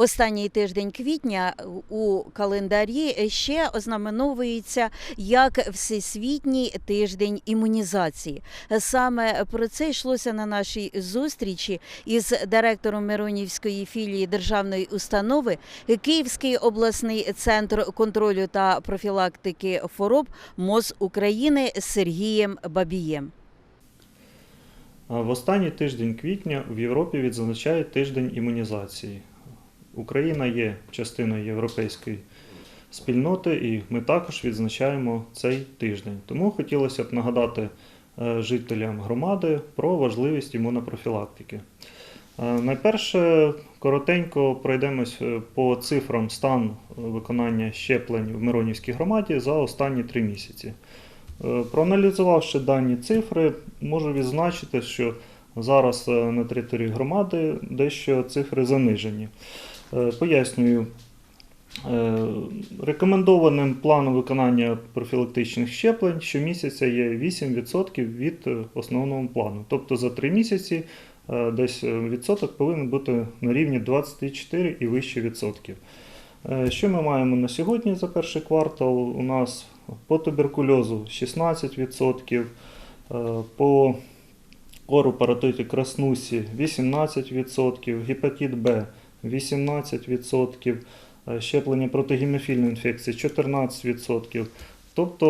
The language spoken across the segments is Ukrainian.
Останній тиждень квітня у календарі ще ознаменовується як Всесвітній тиждень імунізації. Саме про це йшлося на нашій зустрічі із директором Миронівської філії державної установи Київський обласний центр контролю та профілактики хвороб МОЗ України Сергієм Бабієм. В останній тиждень квітня в Європі відзначають тиждень імунізації. Україна є частиною європейської спільноти, і ми також відзначаємо цей тиждень. Тому хотілося б нагадати е, жителям громади про важливість імунопрофілактики. Е, Найперше коротенько пройдемось е, по цифрам стан виконання щеплень в Миронівській громаді за останні три місяці. Проаналізувавши дані цифри, можу відзначити, що зараз на території громади дещо цифри занижені. Е, Пояснюю, Е, рекомендованим планом виконання профілактичних щеплень щомісяця є 8% від е, основного плану. Тобто за 3 місяці десь відсоток повинен бути на рівні 24 і вище відсотків. Що ми маємо на сьогодні за перший квартал? У нас по туберкульозу 16%, е, по кору паротиті краснусі 18%, гепатит Б 18%, е, щеплення проти гемофільної інфекції 14%. Тобто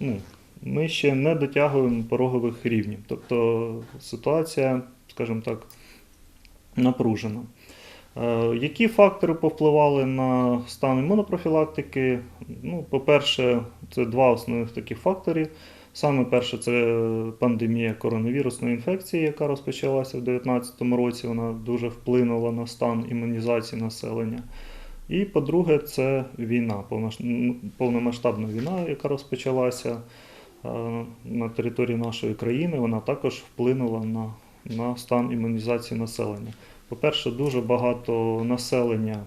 ну, ми ще не дотягуємо порогових рівнів. Тобто ситуація, скажімо так, напружена. Е, Які фактори повпливали на стан імунопрофілактики? Ну, по-перше, це два основних таких фактори. Саме перше це пандемія коронавірусної інфекції, яка розпочалася в 2019 році. Вона дуже вплинула на стан імунізації населення. І по-друге, це війна, повномасштабна війна, яка розпочалася е, на території нашої країни. Вона також вплинула на, на стан імунізації населення. По-перше, дуже багато населення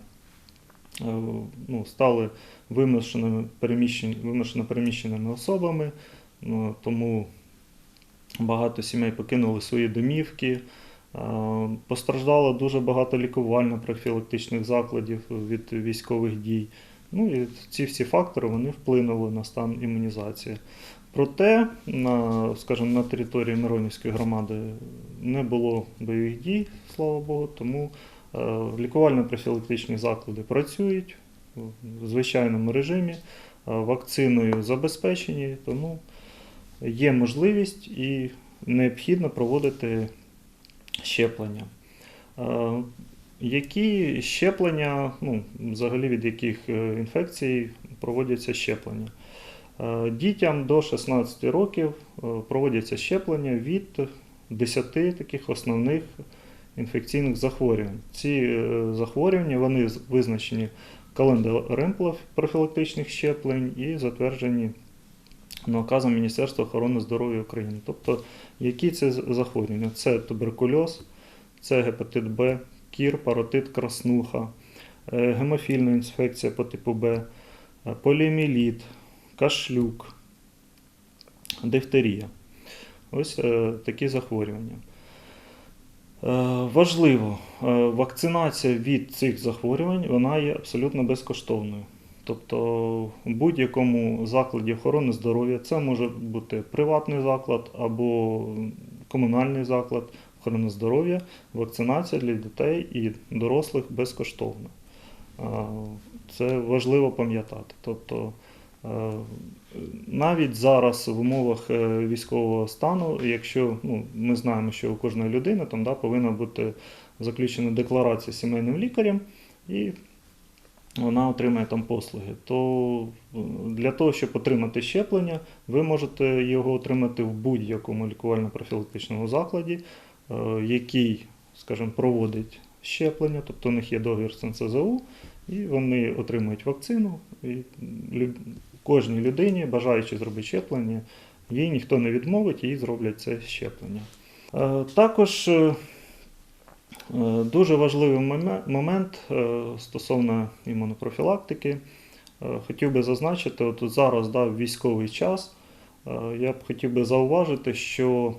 е, ну, стали вимушено переміщеними особами, тому багато сімей покинули свої домівки. Е, Постраждало дуже багато лікувально-профілактичних закладів від військових дій. Ну і ці всі фактори вони вплинули на стан імунізації. Проте, на, скажімо, на території Миронівської громади не було бойових дій, слава Богу, тому е, лікувально-профілактичні заклади працюють в звичайному режимі, е, вакциною забезпечені, тому є можливість і необхідно проводити щеплення. Е, Які щеплення, ну, взагалі від яких е, інфекцій проводяться щеплення? Е, Дітям до 16 років проводяться щеплення від 10 таких основних інфекційних захворювань. Ці захворювання вони визначені календарем профілактичних щеплень і затверджені наказом Міністерства охорони здоров'я України. Тобто, які це захворювання? Це туберкульоз, це гепатит Б, кір, паротит, краснуха, е, гемофільна інфекція по типу Б, е, поліоміеліт, кашлюк, дифтерія. Ось е, такі захворювання. Важливо, вакцинація від цих захворювань вона є абсолютно безкоштовною. Тобто в будь-якому закладі охорони здоров'я це може бути приватний заклад або комунальний заклад охорони здоров'я, вакцинація для дітей і дорослих безкоштовна. Це важливо пам'ятати. Тобто навіть зараз в умовах е, військового стану, якщо ну, ми знаємо, що у кожної людини там да, повинна бути заключена декларація сімейним лікарем, і вона отримає там послуги, то е, для того, щоб отримати щеплення, ви можете його отримати в будь-якому лікувально-профілактичному закладі, е, який, скажімо, проводить щеплення, тобто у них є договір з НСЗУ, і вони отримують вакцину. І кожній людині, бажаючи зробити щеплення, їй ніхто не відмовить, їй зроблять це щеплення. Е, Також дуже важливий момент е, стосовно імунопрофілактики. Е, Хотів би зазначити, от зараз да, військовий час, е, я б хотів би зауважити, що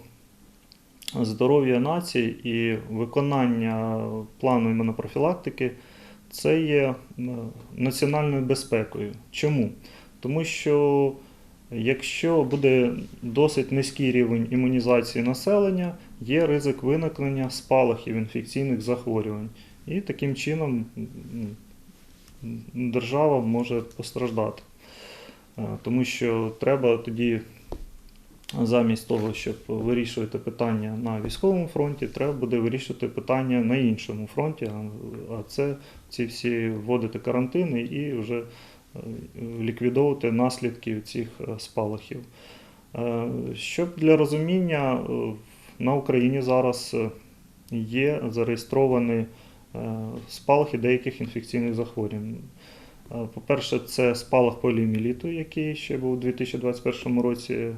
здоров'я нації і виконання плану імунопрофілактики це є національною безпекою. Чому? Тому що якщо буде досить низький рівень імунізації населення, є ризик виникнення спалахів інфекційних захворювань. І таким чином держава може постраждати. Е, Тому що треба тоді замість того, щоб вирішувати питання на військовому фронті, треба буде вирішувати питання на іншому фронті, а- це ці всі вводити карантини і вже е, ліквідовувати наслідки цих е, спалахів. Щоб для розуміння, на Україні зараз е, є зареєстровані е, спалахи деяких інфекційних захворювань. Е, По-перше, це спалах поліоміеліту, який ще був у 2021 році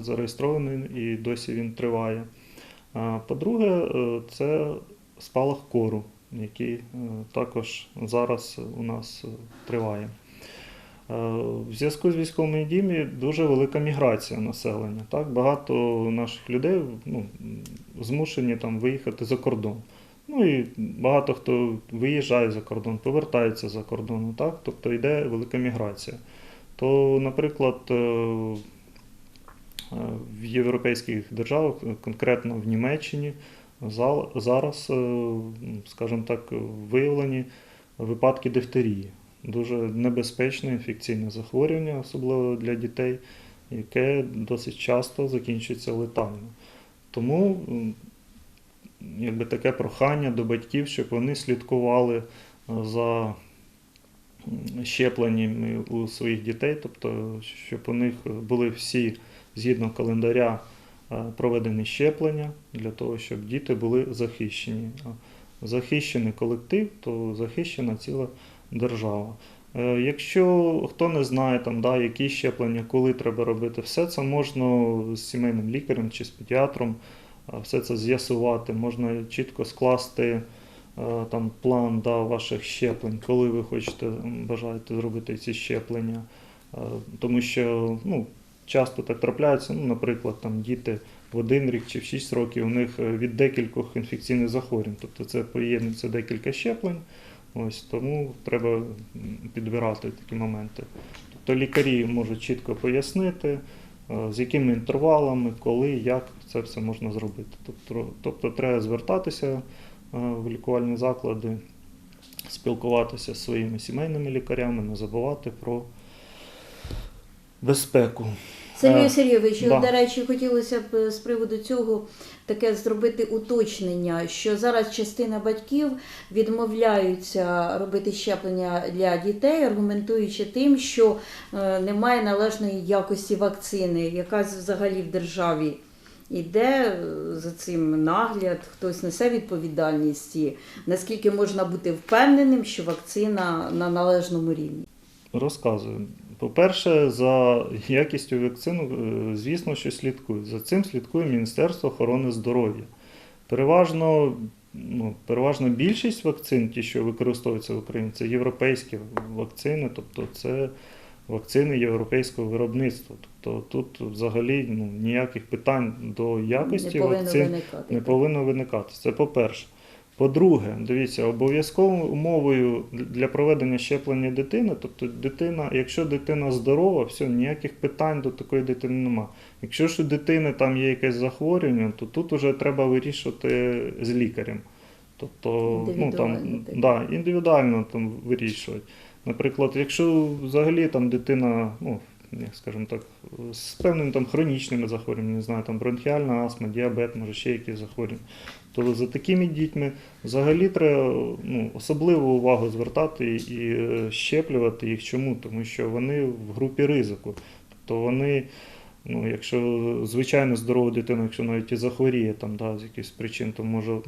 зареєстрований і досі він триває. По-друге, це спалах кору, який також зараз у нас триває. Е, В зв'язку з військовими діями дуже велика міграція населення. Так? Багато наших людей ну, змушені там, виїхати за кордон. Ну і багато хто виїжджає за кордон, повертається за кордон, так? тобто йде велика міграція. То, наприклад, е, в європейських державах, конкретно в Німеччині, зараз, е, скажімо так, виявлені випадки дифтерії. Дуже небезпечне інфекційне захворювання, особливо для дітей, яке досить часто закінчується летально. Тому якби таке прохання до батьків, щоб вони слідкували е, за щепленнями у своїх дітей, тобто щоб у них були всі згідно календаря е, проведені щеплення для того, щоб діти були захищені. Захищений колектив, то захищена ціла держава. Е, Якщо хто не знає, там, да, які щеплення, коли треба робити, все це можна з сімейним лікарем чи з педіатром все це з'ясувати, можна чітко скласти е, там, план да, ваших щеплень, коли ви хочете бажаєте зробити ці щеплення. Е, Тому що ну, часто так трапляється, ну, наприклад, там, діти в один рік чи в 6 років у них е, від декількох інфекційних захворювань, тобто це поєднується декілька щеплень. Ось тому треба підбирати такі моменти. Тобто лікарі можуть чітко пояснити, е, з якими інтервалами, коли, як це все можна зробити. Тобто, тобто треба звертатися е, в лікувальні заклади, спілкуватися зі своїми сімейними лікарями, не забувати про безпеку. Сергію Е, Сергійовичу, да. до речі, хотілося б е, з приводу цього таке зробити уточнення, що зараз частина батьків відмовляються робити щеплення для дітей, аргументуючи тим, що е, немає належної якості вакцини, яка взагалі в державі. Іде за цим нагляд, хтось несе відповідальність, і наскільки можна бути впевненим, що вакцина на належному рівні. Розказую. По-перше, за якістю вакцину, е, звісно, що слідкують. За цим слідкує Міністерство охорони здоров'я. Переважно, ну, переважно більшість вакцин, ті, що використовуються в Україні, це європейські вакцини, тобто це вакцини європейського виробництва. Тобто тут взагалі ну, ніяких питань до якості не вакцин виникати. не повинно виникати. Це по-перше. По-друге, дивіться, обов'язковою умовою для проведення щеплення дитини, тобто дитина, якщо дитина здорова, все, ніяких питань до такої дитини нема. Якщо ж у дитини там є якесь захворювання, то тут вже треба вирішувати з лікарем. Тобто, ну, там, да, індивідуально там вирішувати. Наприклад, якщо взагалі там дитина, ну, скажімо так, з певними там хронічними захворюваннями, не знаю, там бронхіальна астма, діабет, може ще якісь захворювання, то за такими дітьми взагалі треба ну, особливу увагу звертати і щеплювати їх. Чому? Тому що вони в групі ризику. Тобто вони, ну, якщо звичайно здорова дитина, якщо навіть і захворіє там, да, з якихось причин, то може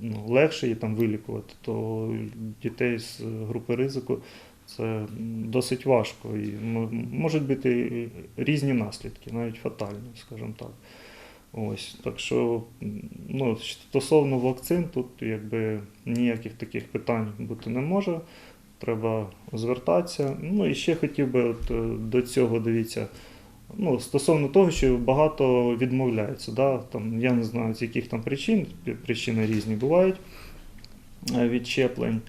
ну, легше її там вилікувати, то дітей з групи ризику це досить важко і можуть бути різні наслідки, навіть фатальні, скажімо так. Ось, так що ну, стосовно вакцин, тут якби ніяких таких питань бути не може. Треба звертатися. Ну і ще хотів би от, е, до цього дивіться. Ну, стосовно того, що багато відмовляються. Да? Там, я не знаю, з яких там причин, причини різні бувають е, від щеплень.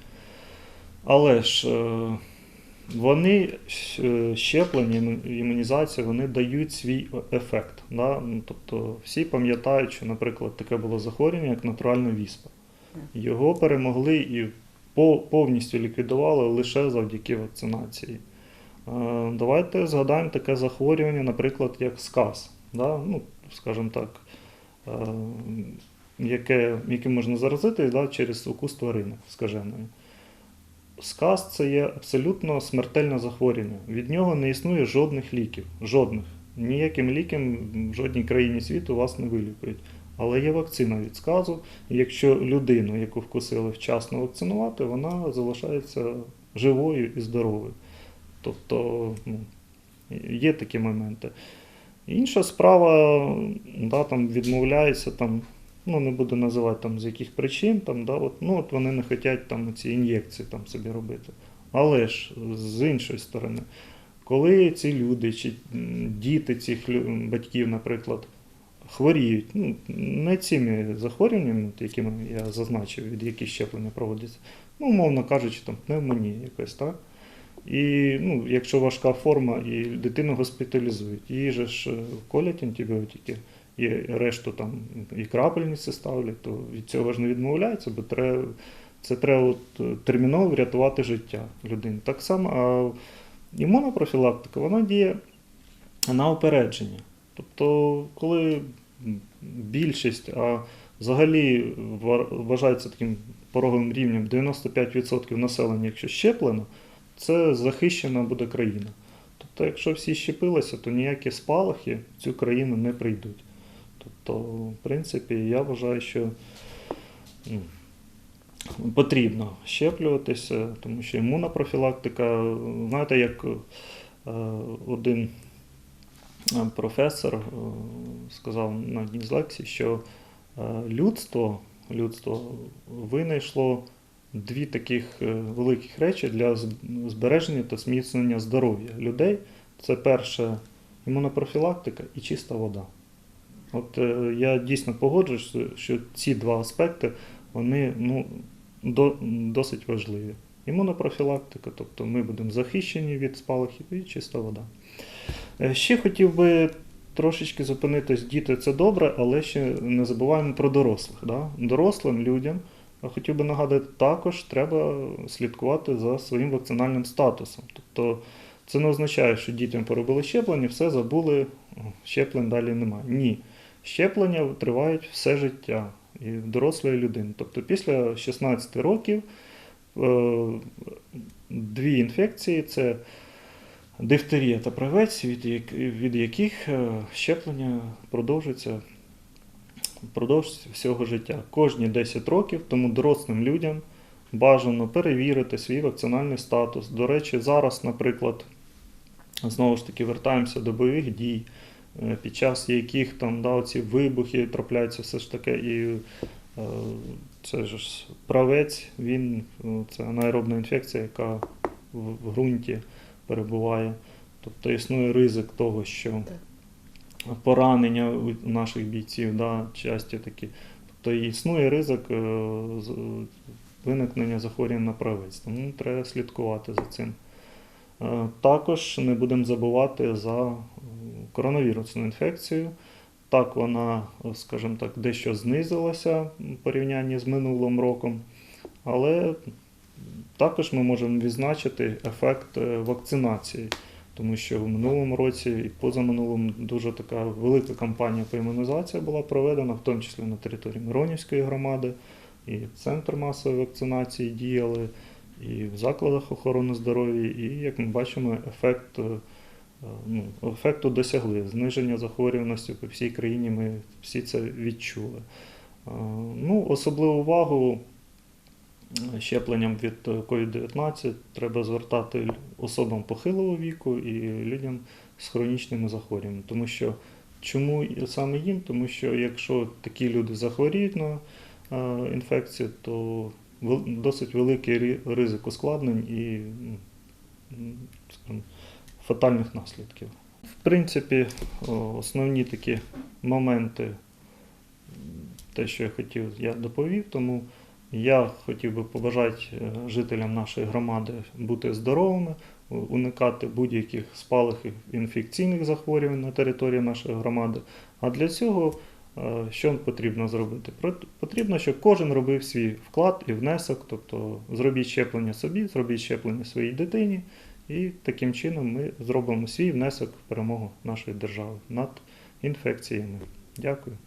Але ж е, вони щ- щеплення, іму- імунізація, вони дають свій ефект. Да? Ну, Тобто всі пам'ятають, що, наприклад, таке було захворювання, як натуральна віспа. Його перемогли і повністю ліквідували лише завдяки вакцинації. Е, Давайте згадаємо таке захворювання, наприклад, як сказ. Да? Ну, скажімо так, е, яке, яким можна заразити да, через укус тварини скаженої. Сказ це є абсолютно смертельне захворювання. Від нього не існує жодних ліків. Жодних. Ніяким ліком в жодній країні світу вас не вилікують. Але є вакцина від сказу, якщо людину, яку вкусили вчасно вакцинувати, вона залишається живою і здоровою. Тобто ну, є такі моменти. Інша справа, да, там відмовляється, там, ну не буду називати там, з яких причин, там, да, от, ну, от вони не хочуть там, ці ін'єкції там, собі робити. Але ж з іншої сторони, коли ці люди чи діти цих батьків, наприклад, хворіють, ну, не цими захворюваннями, якими я зазначив, від яких щеплення проводяться, ну, умовно кажучи, там пневмонія якась, так? І ну, якщо важка форма, і дитину госпіталізують, же ж е, колять антибіотики, і решту там і крапельниці ставлять, то від цього ж не відмовляються, бо треба, це треба от, е, терміново врятувати життя людини. Так само, а імунопрофілактика, вона діє на опередження. Тобто, коли більшість, а взагалі ва- вважається таким пороговим рівнем 95% населення, якщо щеплено, це захищена буде країна. Тобто, якщо всі щепилися, то ніякі спалахи в цю країну не прийдуть. Тобто, в принципі, я вважаю, що ну, потрібно щеплюватися, тому що імунна профілактика, знаєте, як е, один е, професор е, сказав на одній з лекцій, що людство, людство винайшло дві таких великих речі для збереження та зміцнення здоров'я людей. Це перше імунопрофілактика і чиста вода. От е, я дійсно погоджуюсь, що ці два аспекти вони ну, до, досить важливі. Імунопрофілактика, тобто ми будемо захищені від спалахів і чиста вода. Е, Ще хотів би трошечки зупинитись, діти це добре, але ще не забуваємо про дорослих. Да? Дорослим людям хотів би нагадати, також треба слідкувати за своїм вакцинальним статусом. Тобто це не означає, що дітям поробили щеплення, все забули, щеплень далі немає. Ні. Щеплення тривають все життя і в дорослої людини. Тобто після 16 років е, дві інфекції це дифтерія та правець, від, яких е, щеплення продовжується впродовж всього життя. Кожні 10 років, тому дорослим людям бажано перевірити свій вакцинальний статус. До речі, зараз, наприклад, знову ж таки вертаємося до бойових дій, під час яких там да, ці вибухи трапляються все ж таке. І е, це ж правець, він е, це анаеробна інфекція, яка в, в ґрунті перебуває. Тобто існує ризик того, що поранення у наших бійців, да, часті такі. Тобто існує ризик е, виникнення захворювань на правець, тому треба слідкувати за цим. Е, Також не будемо забувати за е, коронавірусну інфекцію. Так, вона, е, скажімо так, дещо знизилася в порівнянні з минулим роком, але також ми можемо відзначити ефект е, вакцинації, тому що в минулому році і позаминулому дуже така велика кампанія по імунізації була проведена, в тому числі на території Миронівської громади, і центр масової вакцинації діяли, і в закладах охорони здоров'я, і як ми бачимо, ефект. Е, е, Ну, ефекту досягли. Зниження захворюваності по всій країні ми всі це відчули. Е, Ну, особливу увагу щепленням від е, COVID-19 треба звертати особам похилого віку і людям з хронічними захворюваннями. Тому що чому саме їм? Тому що якщо такі люди захворіють на е, інфекцію, то досить великий ризик ускладнень і скажімо, фатальних наслідків. В принципі, основні такі моменти, те, що я хотів, я доповів, тому Я хотів би побажати е, жителям нашої громади бути здоровими, уникати будь-яких спалахів інфекційних захворювань на території нашої громади. А для цього е, що потрібно зробити? Потрібно, щоб кожен робив свій вклад і внесок, тобто зробіть щеплення собі, зробіть щеплення своїй дитині, і таким чином ми зробимо свій внесок в перемогу нашої держави над інфекціями. Дякую.